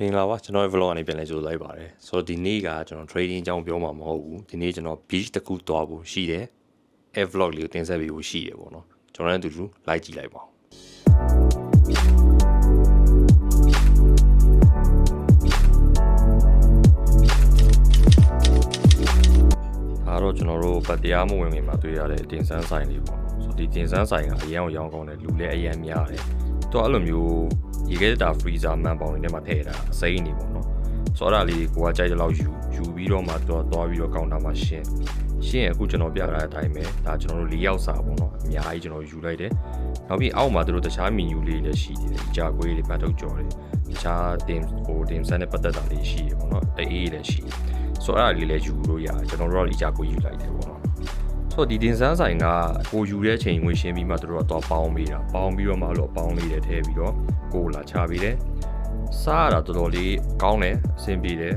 မင်္ဂလာပါကျွန်တော်ရဲ့ vlog ကနေပြန်လဲကြိုလိုက်ပါတယ်ဆိုတော့ဒီနေ့ကကျွန်တော် trading အကြောင်းပြောမှာမဟုတ်ဘူးဒီနေ့ကျွန်တော် beach တစ်ခုသွားဖို့ရှိတယ် air vlog လေးကိုတင်ဆက်ပေးဖို့ရှိတယ်ပေါ့နော်ကျွန်တော်လည်းအတူတူလိုက်ကြည့်လိုက်ပါဦးဒါတော့ကျွန်တော်တို့ဗတ်တရားမဝင်ခင်မှာတွေ့ရတဲ့တင်ဆန်းဆိုင်လေးပေါ့ဆိုတော့ဒီတင်ဆန်းဆိုင်ကအရန်ကိုရောင်းကောင်းတယ်လူလည်းအရန်များတယ် တော့အဲ့လိုမျိုးရေခဲတာ freezer မှန်ပေါင်တွေထဲမှာထည့်တာအစိမ်းနေပေါ့နော်ဆိုတော့အဲ့ဒါလေးကိုကကြိုက်တဲ့လောက်ယူယူပြီးတော့မှတော့သွားပြီးတော့ကောင်တာမှာရှင်းရှင်းရင်အခုကျွန်တော်ပြထားတဲ့အတိုင်းပဲဒါကျွန်တော်တို့၄ယောက်စာပေါ့နော်အများကြီးကျွန်တော်ယူလိုက်တယ်နောက်ပြီးအောက်မှာတို့တခြား menu လေးလည်းရှိတယ်ကြာကွေးတွေပတ်ထုတ်ကြော်တွေတခြားတင်ဟိုတင်ဆန်နဲ့ပတ်သက်တာလေးရှိတယ်ပေါ့နော်အေးအေးလည်းရှိတယ်ဆိုတော့အဲ့ဒါလေးလည်းယူလို့ရတယ်ကျွန်တော်တို့ကကြာကွေးယူလိုက်တယ်ပေါ့နော် ဆိုတော့ဒီတင်ဆန်းဆိုင်ကကိုယူတဲ့ချိန်ငွေရှင်းပြီးမှတို့ကတော့ပေါင်းပေးတာပေါင်းပြီးတော့မှလို့ပေါင်းလေးတယ်ထည့်ပြီးတော့ကိုလာချပေးတယ်စားရတာတော်တော်လေးကောင်းတယ်အဆင်ပြေတယ်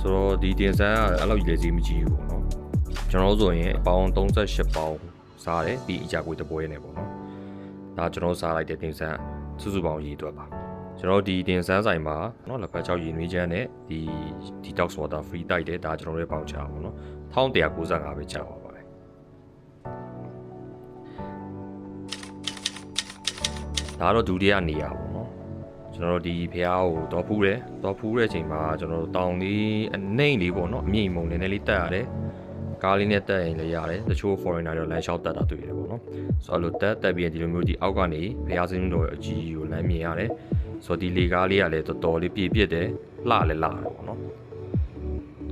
ဆိုတော့ဒီတင်ဆန်းကအဲ့လိုကြီးလည်းဈေးမကြီးဘူးပေါ့နော်ကျွန်တော်တို့ဆိုရင်အပေါင်း38ပေါင်းစားတယ်ပြီးအကြကွေးတစ်ပွဲနဲ့ပေါ့နော်ဒါကျွန်တော်စားလိုက်တဲ့တင်ဆန်းစုစုပေါင်းရေးတွက်ပါကျွန်တော်ဒီတင်ဆန်းဆိုင်မှာเนาะလက်ဖက်ချောက်ရည်နွေးချမ်းနဲ့ဒီ detox water free တိုက်တယ်ဒါကျွန်တော်တို့ရဲ့ပေါင်ချာပေါ့နော်1195ပဲချပါ ပါတယ်ဒါတော့ဒုတိယနေရာပေါ့နော်ကျွန်တော်တို့ဒီဖះကိုတော့ဖူးတယ်တော့ဖူးတဲ့အချိန်မှာကျွန်တော်တို့တောင်လေးအနှိမ့်လေးပေါ့နော်အမြင့်မုံနည်းနည်းလေးတက်ရတယ်ကားလေးနဲ့တက်ရင်လည်းရတယ်တချို့ foreigner တွေလမ်းလျှောက်တက်တာတွေ့ရတယ်ပေါ့နော်ဆိုတော့အဲ့လိုတက်တက်ပြီးရင်ဒီလိုမျိုးဒီအောက်ကနေဖះစင်းတော်အကြီးကိုလမ်းမြင်ရတယ်ဆိုတော့ဒီလေကားလေးကလည်းတော်တော်လေးပြည့်ပြည့်တယ်လှလည်းလှတယ်ပေါ့နော်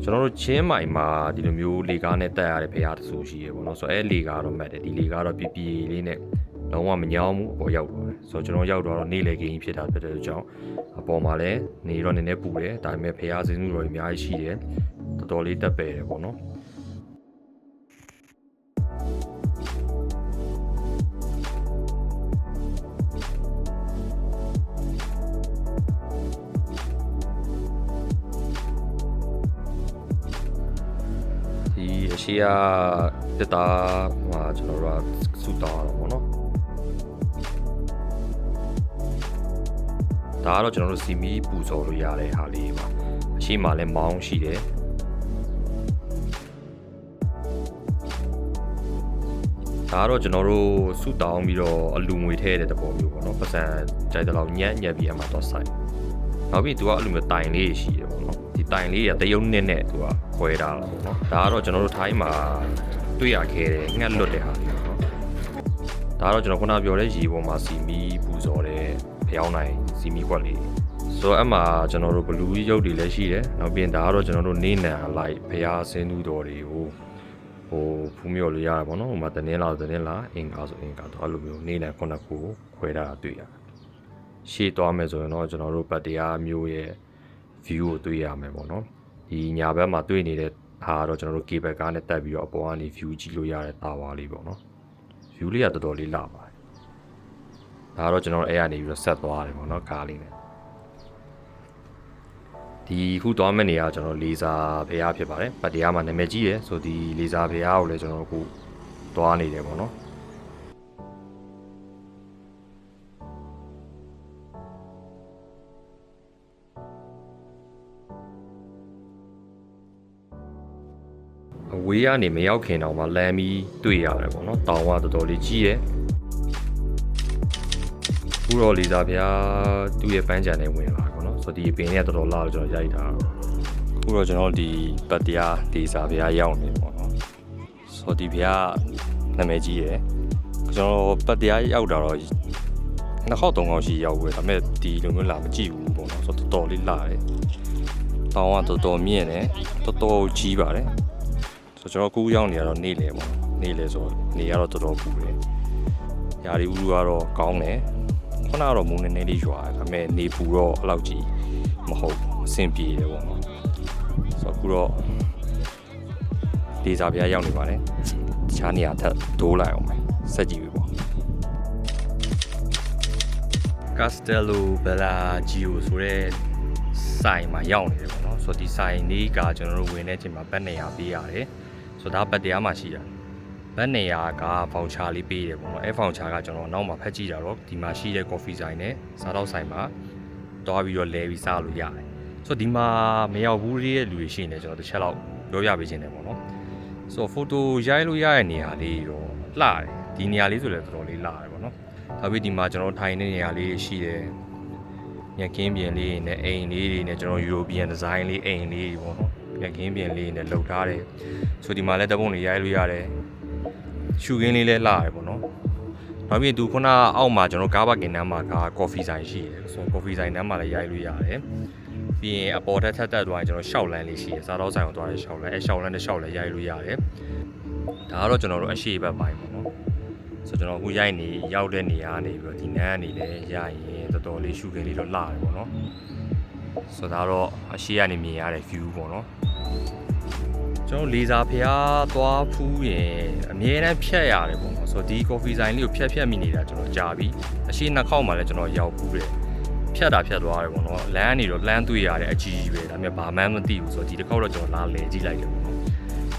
ကျွန်တော်တို့ချင်းမိုင်မှာဒီလိုမျိုးလေကားနဲ့တက်ရတဲ့ဖះတဆူရှိရပေါ့နော်ဆိုတော့အဲလေကားတော့မှတ်တယ်ဒီလေကားတော့ပြည့်ပြည့်လေးနဲ့ လုံးဝမညောင်းဘူးပေါ်ရောက်တော့တယ်ဆိုတော့ကျွန်တော်ရောက်တော့နေလေကင်းကြီးဖြစ်တာဖြစ်တဲ့ကြောင့်အပေါ်မှာလည်းနေတော့နည်းနည်းပူတယ်ဒါပေမဲ့ဖះစင်းတော်တွေအများကြီးရှိတယ်တော်တော်လေးတက်ပယ်တယ်ပေါ့နော်ဒီအရှိယတက်တာဟိုကျွန်တော်တို့ကစူတောင်းရတော့ဗောနော် ဒါကတော့ကျွန်တော်တို့စီမီပူဇော်လို့ရတဲ့ဟာလေးပါအရှိမလည်းမောင်းရှိတယ်ဒါကတော့ကျွန်တော်တို့စူတောင်းပြီးတော့အလူငွေထည့်တဲ့တဘောမျိုးပေါ့နော်ပတ်စံကြိုက်တဲ့လောက်ညံ့ညက်ပြီးအမှတော့ဆိုင်နောက်ပြီးသူကအလူမျိုးတိုင်လေးရှိတယ်ပေါ့နော်ဒီတိုင်လေးကတယုံနဲ့နဲ့သူကခွဲထားတာပေါ့နော်ဒါကတော့ကျွန်တော်တို့ထိုင်းမှာတွေ့ရခဲ့တယ်ငှက်လွတ်တဲ့ဟာလေးပေါ့နော်ဒါကတော့ကျွန်တော်ခုနပြောတဲ့ရေပေါ်မှာစီမီပူဇော်တဲ့ ဖျောင်းနိုင်စီမီခွက်လေးဆိုတော့အမှကျွန်တော်တို့ဘလူးရုပ်တွေလည်းရှိတယ်နောက်ပြီးဒါကတော့ကျွန်တော်တို့နေနံလိုက်ဖျားစင်းသူတော်တွေကိုဟိုဖူးမြော်လို့ရတာပေါ့နော်ဟိုမှာတနင်းလာတနင်းလာအင်္ဂါဆိုအင်္ဂါတော့အဲ့လိုမျိုးနေနံခုနှစ်ခုခွဲထားတာတွေ့ရတယ်ရှေ့သွားမယ်ဆိုရင်တော့ကျွန်တော်တို့ဗတ်တရားမျိုးရဲ့ view ကိုတွေ့ရမယ်ပေါ့နော်ဒီညာဘက်မှာတွေ့နေတဲ့ဟာကတော့ကျွန်တော်တို့ cable ကားနဲ့တက်ပြီးတော့အပေါ်ကနေ view ကြည့်လို့ရတဲ့တာဝါလေးပေါ့နော် view လေးကတော်တော်လေးလှပါတယ် ဒါကတော့ကျွန်တော်တို့အဲ့ကနေပြီးတော့ဆက်သွားတယ်ပေါ့နော်ကားလေးနဲ့ဒီခုသွားမယ့်နေရာကကျွန်တော်လေဆာဖျားဖြစ်ပါတယ်ဗတ်တရားမှာနာမည်ကြီးရယ်ဆိုဒီလေဆာဖျားကိုလည်းကျွန်တော်တို့ခုသွားနေတယ်ပေါ့နော်အဝေးကနေမရောက်ခင်တောင်မှလမ်းပြီးတွေ့ရတယ်ပေါ့နော်တောင်ကတော်တော်လေးကြီးရယ် ခုတော့လီစာဗျာသူ့ရဲ့ပန်းချန်နဲ့ဝင်လာတယ်ပေါ့နော်ဆိုတော့ဒီပင်လေးကတော်တော်လာတော့ကျွန်တော်ရိုက်တာခုတော့ကျွန်တော်ဒီပတ်တရားလီစာဗျာရောက်နေပေါ့နော်ဆိုတော့ဒီဗျာနာမည်ကြီးရယ်ကျွန်တော်ပတ်တရားရောက်တာတော့နှစ်ခေါက်သုံးခေါက်ရှိရောက်ဘူးဒါပေမဲ့ဒီလိုမျိုးလာမကြည့်ဘူးပေါ့နော်ဆိုတော့တော်တော်လေးလာတယ်တောင်ကတော်တော်မြင့်တယ်တော်တော်ကြီးပါတယ်ဆိုတော့ကျွန်တော်ကူးရောက်နေရတော့နေလေပေါ့နေလေဆိုတော့နေရတော့တော်တော်ပူတယ်။ယာရီဥလူကတော့ကောင်းတယ်။ ခုနကတော့မုန်းနေနေလေးရွာတယ်ဒါပေမဲ့နေပူတော့အဲ့လောက်ကြီးမဟုတ်ဘူးအဆင်ပြေတယ်ပေါ့နော်။ဆိုတော့အခုတော့ဒေဇာပြားရောက်နေပါတယ်။တခြားနေရာထပ်ဒိုးလိုက်အောင်မယ်။ဆက်ကြည့်ပြီပေါ့။ Castello Bellagio ဆိုတဲ့ဆိုင်မှာရောက်နေတယ်ပေါ့နော်ဆိုတော့ဒီဆိုင်လေးကကျွန်တော်တို့ဝင်တဲ့အချိန်မှာဘတ်နေရာပေးရတယ်ဆိုတော့ဒါဘတ်တရားမှာရှိတာ ဘတ်နေရာကဖောင်ချာလေးပေးတယ်ပေါ့နော်အဲဖောင်ချာကကျွန်တော်နောက်မှာဖတ်ကြည့်တာတော့ဒီမှာရှိတဲ့ coffee ဆိုင်နဲ့စားတော့ဆိုင်မှာတွားပြီးတော့လဲပြီးစားလို့ရတယ်ဆိုတော့ဒီမှာမရောက်ဘူးတဲ့လူတွေရှိနေတယ်ကျွန်တော်တစ်ချက်လောက်ပြောပြပေးခြင်းတယ်ပေါ့နော်ဆိုတော့ဖိုတိုရိုက်လို့ရတဲ့နေရာလေးတော့လှတယ်ဒီနေရာလေးဆိုလည်းတော်တော်လေးလှတယ်ပေါ့နော်နောက်ပြီးဒီမှာကျွန်တော်ထိုင်နေတဲ့နေရာလေးရှိတယ်ညကင်းပြင်လေးနဲ့အိမ်လေးတွေနဲ့ကျွန်တော် European design လေးအိမ်လေးတွေပေါ့နော်ညကင်းပြင်လေးနဲ့လှုပ်ထားတယ်ဆိုဒီမှာလည်းတပုံလေးရိုက်လို့ရတယ် ရှူခင်းလေးလည်းလှတယ်ပေါ့နော်နောက်ပြီးသူခုနအောက်မှာကျွန်တော်ကားပါကင်နမ်းမှာကကော်ဖီဆိုင်ရှိတယ်ဆိုတော့ကော်ဖီဆိုင်နမ်းမှာလည်းရိုက်လို့ရတယ်ပြီးရင်အပေါ်ထက်ထက်တက်သွားရင်ကျွန်တော်ရှောက်လန်းလေးရှိတယ်စားတော့ဆိုင်ကိုသွားတဲ့ရှောက်လန်းအဲရှောက်လန်းတစ်ရှောက်လည်းရိုက်လို့ရတယ်ဒါကတော့ကျွန်တော်တို့အရှိဘက်ပိုင်းပေါ့နော်ဆိုတော့ကျွန်တော်အခုရိုက်နေရောက်တဲ့နေရာကနေပြီးတော့ဒီနန်းကနေလည်းရရင်တော်တော်လေးရှူခင်းလေးတော့လှတယ်ပေါ့နော်ဆိုတော့ဒါတော့အရှိကနေမြင်ရတဲ့ view ပေါ့နော် ကျွန်တော်လေစာဖျားသွားဖူးရင်အမြဲတမ်းဖြတ်ရတယ်ပေါ့နော်ဆိုတော့ဒီ coffee ဆိုင်လေးကိုဖြတ်ဖြတ်မိနေတာကျွန်တော်ကြာပြီအရှိနှစ်ခေါက်မှလည်းကျွန်တော်ရောက်ဖူးတယ်ဖြတ်တာဖြတ်သွားတယ်ပေါ့နော်လမ်းကနေတော့လမ်းတွေ့ရတယ်အကြီးကြီးပဲဒါပေမဲ့ဘာမှမသိဘူးဆိုတော့ဒီတစ်ခေါက်တော့ကျွန်တော်လာလဲကြည့်လိုက်တယ်ပေါ့နော်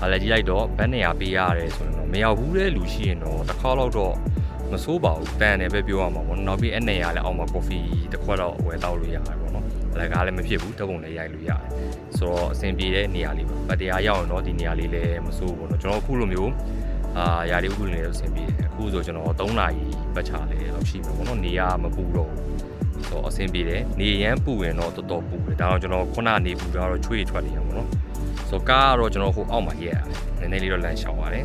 လာလဲကြည့်လိုက်တော့ဘတ်နေရာပေးရတယ်ဆိုရင်တော့မရောက်ဘူးတဲ့လူရှိရင်တော့တစ်ခေါက်လောက်တော့မစိုးပါဘူးတန်တယ်ပဲပြောရမှာပေါ့နော်နောက်ပြီးအဲ့နေရာလည်းအောက်မှာ coffee တစ်ခွက်တော့ဝယ်တောက်လို့ရတယ်ပေါ့နော် အလကားလည်းမဖြစ်ဘူးတပုံလည်းရိုက်လို့ရတယ်ဆိုတော့အဆင်ပြေတဲ့နေရာလေးပါဗတ်တရားရောက်ရင်တော့ဒီနေရာလေးလည်းမစိုးဘူးပေါ့နော်ကျွန်တော်အခုလိုမျိုးအာຢာဒီဥပဒေလည်းအဆင်ပြေတယ်အခုဆိုကျွန်တော်3နာရီပတ်ချလေလောက်ရှိမှာပေါ့နော်နေရမပူတော့ဘူးဆိုတော့အဆင်ပြေတယ်နေရမ်းပူရင်တော့တော်တော်ပူတယ်ဒါတော့ကျွန်တော်ခုနနေပူတော့ချွေးထွက်နေရမှာပေါ့နော်ဆိုတော့ကားကတော့ကျွန်တော်ဟိုအောက်မှာရက်ရတယ်နည်းနည်းလေးတော့လမ်းလျှောက်ပါတယ်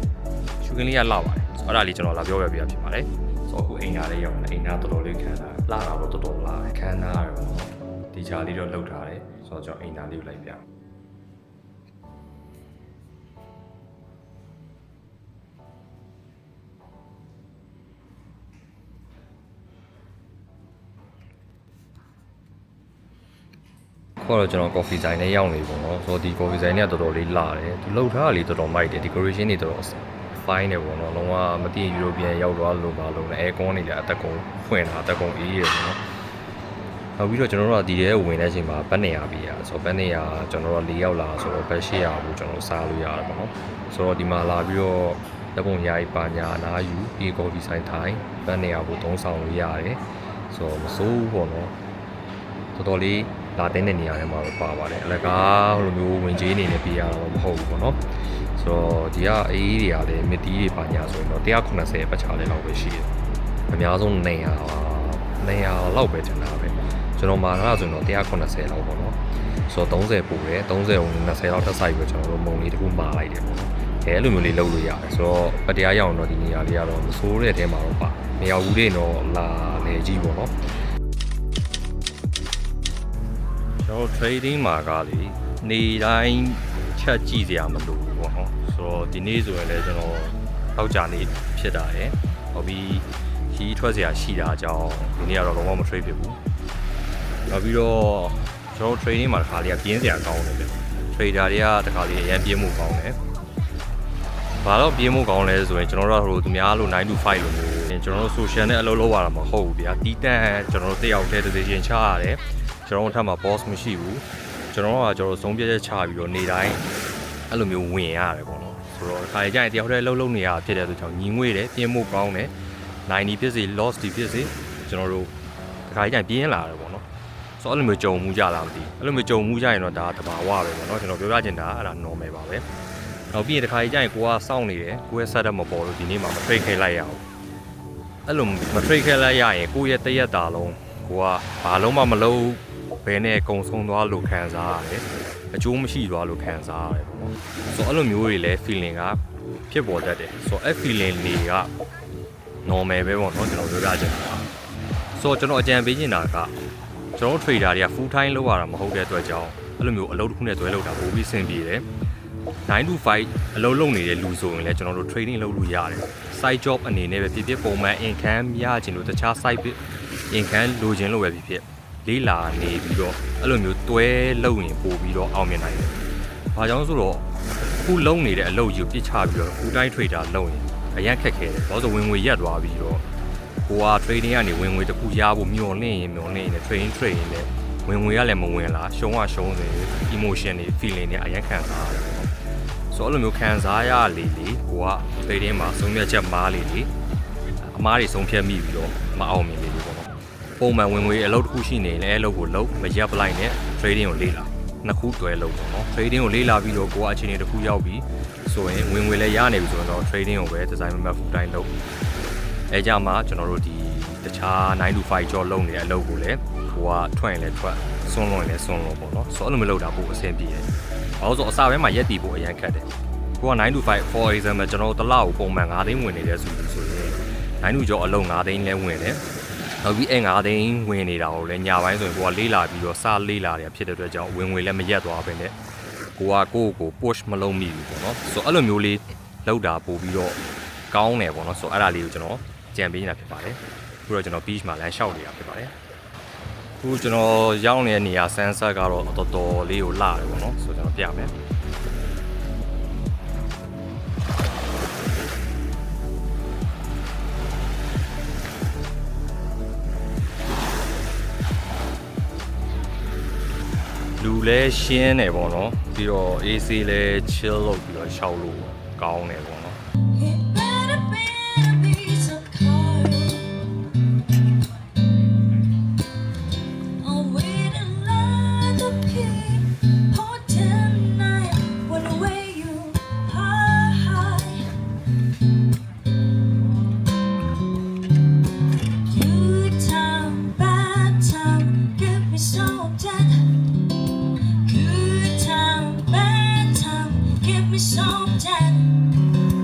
ရှုခင်းလေးကလောက်ပါတယ်ဆိုတော့အဲ့ဒါလေးကျွန်တော်လာပြောပြပြဖြစ်ပါတယ်ဆိုတော့အခုအိမ်သားလေးရောက်နေအိမ်သားတော်တော်လေးခံတာလာတာတော့တော်တော်လာတယ်ခံတာရပေါ့နော် ဒီချာလေးတော့လောက်ထားတယ်ဆိုတော့ကျွန်တော်အိမ်သားလေးကိုလိုက်ပြခေါ်တော့ကျွန်တော် coffee ဆိုင်နဲ့ရောက်နေပုံတော့ဆိုတော့ဒီ coffee ဆိုင်နဲ့ကတော်တော်လေးလာတယ်သူလှုပ်ထားတာလေးတော်တော်မိုက်တယ် decoration တွေတော်တော် fine တယ်ပေါ့နော်လုံးဝမသိရင် European ရောက်သွားလို့ပါလို့လည်း aircon တွေလည်းအသက်ကုန်ဖွင့်တာအသက်ကုန်အေးတယ်ပေါ့နော် နောက်ပြီးတော့ကျွန်တော်တို့ကဒီထဲဝင်တဲ့အချိန်မှာဘတ်နေရပြီอ่ะဆိုတော့ဘတ်နေရကျွန်တော်တို့၄ရောက်လာဆိုတော့ဘတ်၈ရဘူးကျွန်တော်စားလို့ရတယ်ပေါ့နော်ဆိုတော့ဒီမှာလာပြီးတော့လက်ပုံယာယီပါညာအနားယူပြီး coffee ဆိုင်ထိုင်ဘတ်နေရဘူးသုံးဆောင်လို့ရတယ်ဆိုတော့မစိုးဘူးပေါ့နော်တော်တော်လေးလာတဲ့နေရာတွေမှာတော့ပါပါတယ်အလကားဟိုလိုမျိုးဝင်ကြီးအနေနဲ့ပြရတော့မဟုတ်ဘူးပေါ့နော်ဆိုတော့ဒီကအေးတွေကလည်းမတီးတွေပါညာဆိုရင်တော့190ပတ်ချာလေးလောက်ပဲရှိတယ်အများဆုံး900 900လောက်ပဲကျန်တာပဲ ကျွန်တော်မာရဆိုရင်တော့190လောက်ပေါ့နော်ဆိုတော့30ပို့တယ်30ဝင်20လောက်ထပ်ဆိုင်ပြီးတော့ကျွန်တော်တို့မုံလေးတစ်ခုမာလိုက်တယ်ပေါ့နော်အဲအဲ့လိုမျိုးလေးလုပ်လို့ရတယ်ဆိုတော့ပတရားရအောင်တော့ဒီနေရာလေးကတော့မဆိုးတဲ့အထဲမှာတော့ပါမရောက်ဘူးတွေတော့လာလေကြီးပေါ့နော်ကျွန်တော် trading မှာကလေနေတိုင်းချက်ကြည့်စရာမလိုဘူးပေါ့နော်ဆိုတော့ဒီနေ့ဆိုရင်လည်းကျွန်တော်တောက်ကြနေဖြစ်တာရယ်ဟောပြီးခီးထွက်စရာရှိတာအကြောင်းဒီနေ့ကတော့လုံးဝမ trade ဖြစ်ဘူး နောက်ပြီးတော့ကျွန်တော် trading မှာတစ်ခါလေးကပြင်းစရာကောင်းတယ်လေ trader တွေကတစ်ခါလေးအရင်ပြင်းမှုကောင်းတယ်ဘာလို့ပြင်းမှုကောင်းလဲဆိုရင်ကျွန်တော်တို့ကဟိုသူများလို9 to 5လိုမျိုးကျွန်တော်တို့ social နဲ့အလုပ်လုပ်ရတာမဟုတ်ဘူးဗျာတီးတန့်ကျွန်တော်တို့တယောက်တည်း decision ချရတယ်ကျွန်တော်တို့ထပ်မှာ boss မရှိဘူးကျွန်တော်တို့ကကျွန်တော်ဆုံးပြည့်ချက်ချပြီးတော့နေတိုင်းအဲ့လိုမျိုးဝင်ရတယ်ပေါ့နော်ဆိုတော့ခါရကြရင်တယောက်တည်းလှုပ်လှုပ်နေရဖြစ်တဲ့အတွက်ကြောင့်ညီငွေတယ်ပြင်းမှုကောင်းတယ်90ဖြစ်စေ loss ဒီဖြစ်စေကျွန်တော်တို့တခါကြရင်ပြင်းလာတယ်ပေါ့နော် ဆိုတော့အဲ့လိုမျိုးကြုံမှုကြလားမသိဘူးအဲ့လိုမျိုးကြုံမှုကြရင်တော့ဒါတဘာဝပဲပေါ့နော်ကျွန်တော်ပြောပြချင်တာအဲ့ဒါ normal ပါပဲနောက်ပြီးရင်တခါကြရင်ကိုကစောင့်နေတယ်ကိုရဲ့ setup မပေါ်လို့ဒီနေ့မှမ trade ခဲလိုက်ရအောင်အဲ့လိုမ trade ခဲလိုက်ရရင်ကိုရဲ့တရက်တာလုံးကိုကဘာလုံးမှမလုပ်ဘယ်နဲ့ကုံဆုံးသွားလို့ခံစားရတယ်အကျိုးမရှိသွားလို့ခံစားရတယ်ပေါ့ဆိုတော့အဲ့လိုမျိုးတွေလည်း feeling ကဖြစ်ပေါ်တတ်တယ်ဆိုတော့အဲ့ feeling တွေက normal ပဲပေါ့နော်ကျွန်တော်ပြောပြချင်တာဆိုတော့ကျွန်တော်အကြံပေးချင်တာက ကျွန်တော် trader တွေက full time လုပ်ရတာမဟုတ်တဲ့အတွက်ကြောင့်အဲ့လိုမျိုးအလုပ်တစ်ခုနဲ့တွဲလုပ်တာပိုပြီးဆင်ပြေတယ်9 to 5အလုပ်လုပ်နေတဲ့လူဆိုရင်လည်းကျွန်တော်တို့ trading လုပ်လို့ရတယ် side job အနေနဲ့ပဲဖြစ်ဖြစ်ပုံမှန် income ရချင်လို့တခြား side income လိုချင်လို့ပဲဖြစ်ဖြစ်လေးလာနေပြီးတော့အဲ့လိုမျိုးတွဲလုံရင်ပို့ပြီးတော့အောင်မြင်နိုင်တယ်။ဘာကြောင့်ဆိုတော့ခုလုံနေတဲ့အလုပ်ကြီးကိုပြစ်ချပြီးတော့ခုတိုင်း trader လုံရင်အရန်ခက်ခဲတယ်။ဘာလို့ဆိုဝင်ငွေရက်သွားပြီးတော့ ကိုက trading ကနေဝင်ငွေတစ်ခုရဖို့မျှော်လင့်ရင်မျှော်လင့်ရင် trading trade ရင်လည်းဝင်ငွေရလည်းမဝင်လားရှုံးကရှုံးနေ emotion တွေ feeling တွေအရန်ခံစားရတယ်ပေါ့။ဆိုတော့အဲ့လိုမျိုးခံစားရလေလေကိုက trading မှာဆုံးဖြတ်ချက်မားလေလေအမားတွေဆုံးဖြတ်မိပြီးတော့မအောင်မြင်လေလေပေါ့နော်။ပုံမှန်ဝင်ငွေအလုပ်တစ်ခုရှိနေရင်လည်းအလုပ်ကိုလုပ်မရက်ပလိုက်နဲ့ trading ကိုလေ့လာနှစ်ခုတွဲလုပ်ပေါ့နော် trading ကိုလေ့လာပြီးတော့ကိုကအခြေအနေတစ်ခုရောက်ပြီဆိုရင်ဝင်ငွေလည်းရနေပြီဆိုရင်တော့ trading ကိုပဲ design map full time လုပ် အဲကြမှာကျွန်တော်တို့ဒီတခြား9 to 5 job လုပ်နေတဲ့အလုပ်ကိုလည်းကိုကထွက်ရင်လည်းထွက်စွန့်လွန်ရင်လည်းစွန့်လွန်ပေါ့နော်ဆိုတော့အဲ့လိုမျိုးလုပ်တာပို့အဆင်ပြေတယ်ဘာလို့ဆိုအစားပဲမှာရက်တီဖို့အရင်ခက်တယ်ကိုက9 to 5 for example ကျွန်တော်တို့တစ်လကိုပုံမှန်9သိန်းဝင်နေတဲ့ဆိုဆိုရင်9 to job အလုပ်9သိန်းလဲဝင်တယ်နောက်ပြီးအဲ9သိန်းဝင်နေတာကိုလည်းညပိုင်းဆိုရင်ကိုကလေးလာပြီးတော့စလေးလာတယ်ဖြစ်တဲ့အတွက်ကြောင့်ဝင်ငွေလည်းမရက်သွားပဲနဲ့ကိုကကိုယ့်ကို push မလုပ်မိဘူးပေါ့နော်ဆိုတော့အဲ့လိုမျိုးလေးလောက်တာပို့ပြီးတော့ကောင်းတယ်ပေါ့နော်ဆိုတော့အဲ့ဒါလေးကိုကျွန်တော် ကြံပေးနေတာဖြစ်ပါတယ်အခုတော့ကျွန်တော် beach မှာလမ်းလျှောက်နေတာဖြစ်ပါတယ်အခုကျွန်တော်ရောက်နေတဲ့နေရာ sunset ကတော့တော်တော်လေးကိုလာတယ်ပေါ့နော်ဆိုတော့ကျွန်တော်ပြမယ်လူလည်းရှင်းတယ်ပေါ့နော်ပြီးတော့ AC လည်း chill လုပ်ပြီးတော့ရှောက်လို့ကောင်းတယ်ပေါ့